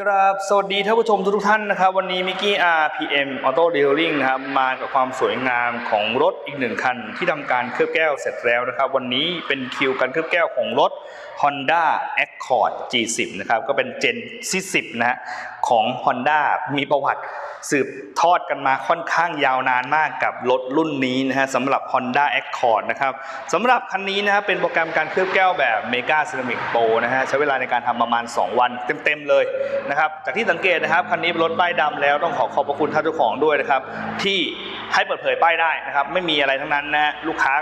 กราบสวัสดีท่านผู้ชมทุกท่านนะครับ วันนี้มิกกี้ RPM Auto Detailing นะครับมากับความสวยงามของรถอีกหนึ่งคัน ที่ทำการเคลือบแก้วเสร็จแล้วนะครับ วันนี้เป็นคิวการเคลือบแก้วของรถ Honda Accord G10 นะครับก็เป็นเจนที่10นะฮะของ Honda มีประวัติ สืบทอดกันมาค่อนข้างยาวนานมากกับรถรุ่นนี้นะฮะสำหรับ Honda Accord นะครับสำหรับคันนี้นะครับเป็นโปรแกรมการเคลือบแก้วแบบ Mega Ceramic Pro นะฮะใช้เวลาในการทำประมาณ 2 วันเต็มๆเลยนะครับจากที่สังเกตนะครับคันนี้เป็นรถป้ายดำแล้วต้องขอขอบพระคุณท่านเจ้าของด้วยนะครับที่ให้เปิดเผยป้ายได้นะครับไม่มีอะไรทั้งนั้นนะฮะลูกค้า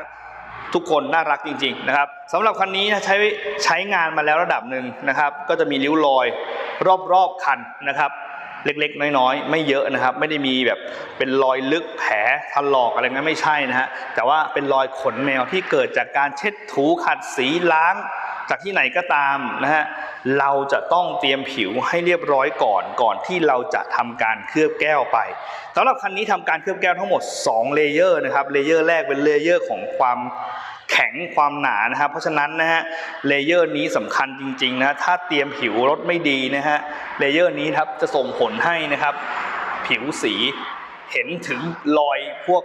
ทุกคนน่ารักจริงๆนะครับสำหรับคันนี้นะใช้ใช้งานมาแล้วระดับหนึ่งนะครับ ก็จะมีริ้วรอยรอบๆคันนะครับ เล็กๆ น้อยๆ ไม่เยอะนะครับ ไม่ได้มีแบบเป็นรอยลึกแผลถลอกอะไรงั้นไม่ใช่นะฮะแต่ว่าเป็นรอยขนแมวที่เกิดจากการเช็ดถูขัดสีล้าง จากที่ไหนก็ตามนะฮะเราจะต้องเตรียมผิวให้เรียบร้อยก่อนก่อนที่เราจะทำการเคลือบแก้วไปสำหรับคันนี้ทำการเคลือบแก้วทั้งหมด 2 เลเยอร์นะครับเลเยอร์แรกเป็นเลเยอร์ของความ แข็งความหนานะครับ เพราะฉะนั้นนะฮะเลเยอร์นี้สำคัญจริงๆนะถ้าเตรียมผิวรถไม่ดีนะฮะเลเยอร์นี้ครับจะส่งผลให้นะครับ ผิวสีเห็นถึงรอยพวก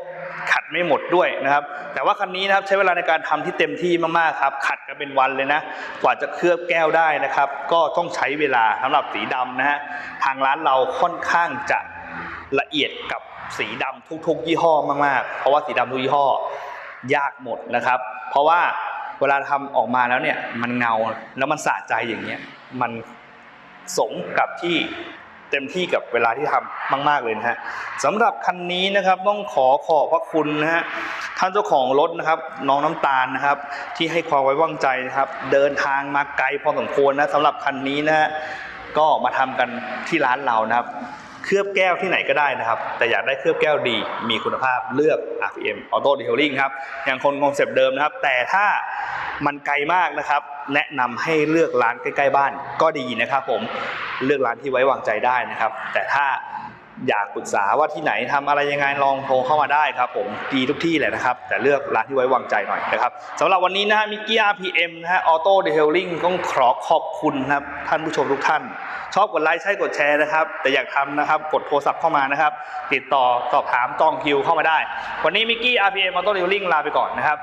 ขัดไม่หมดด้วยนะครับ แต่ว่าคันนี้นะครับใช้เวลาในการทำที่เต็มที่มากๆครับ ขัดกันเป็นวันเลยนะ กว่าจะเคลือบแก้วได้นะครับ ก็ต้องใช้เวลาสำหรับสีดำนะฮะ ทางร้านเราค่อนข้างจะละเอียดกับสีดำทุกๆ ยี่ห้อมากๆ เพราะว่าสีดำทุกยี่ห้อ ยากหมดนะครับ เพราะว่าเวลาทำออกมาแล้วเนี่ยมันเงาแล้วมันสะใจอย่างเงี้ยมันสมกับที่เต็มที่กับเวลาที่ทำมาก ๆเลยนะฮะสำหรับคันนี้นะครับต้องขอขอบพระคุณนะฮะท่านเจ้าของรถนะครับน้องน้ำตาลนะครับ ที่ให้ความไว้วางใจนะครับเดินทางมาไกลพอสมควรนะสำหรับคันนี้นะฮะก็มาทำกันที่ร้านเรานะครับ เคลือบแก้วที่ไหนก็ได้นะครับ แต่อยากได้เคลือบแก้วดี มีคุณภาพเลือก RPM Auto Detailing ครับอยังคงคอนเซปต์เดิมนะครับ แต่ถ้ามันไกลมากนะครับ แนะนำให้เลือกร้านใกล้ ๆ บ้านก็ดีนะครับผมเลือกร้านที่ไว้วางใจได้นะครับ แต่ถ้าอยากปรึกษาว่าที่ไหนทำอะไรยังไงลองโทรเข้ามาได้ครับผมดีทุกที่แหละนะครับ แต่เลือกร้านที่ไว้วางใจหน่อยนะครับสำหรับวันนี้นะฮะมิกกี้ RPM นะฮะ Auto Detailing ต้องขอขอบคุณนะครับท่านผู้ชมทุกท่าน ชอบกดไลค์ใช่กดแชร์นะครับ แต่อยากทำนะครับกดโทรศัพท์เข้ามานะครับ ติดต่อสอบถามจองคิวเข้ามาได้ วันนี้มิกกี้ RPM Auto Detailing ลาไปก่อนนะครับ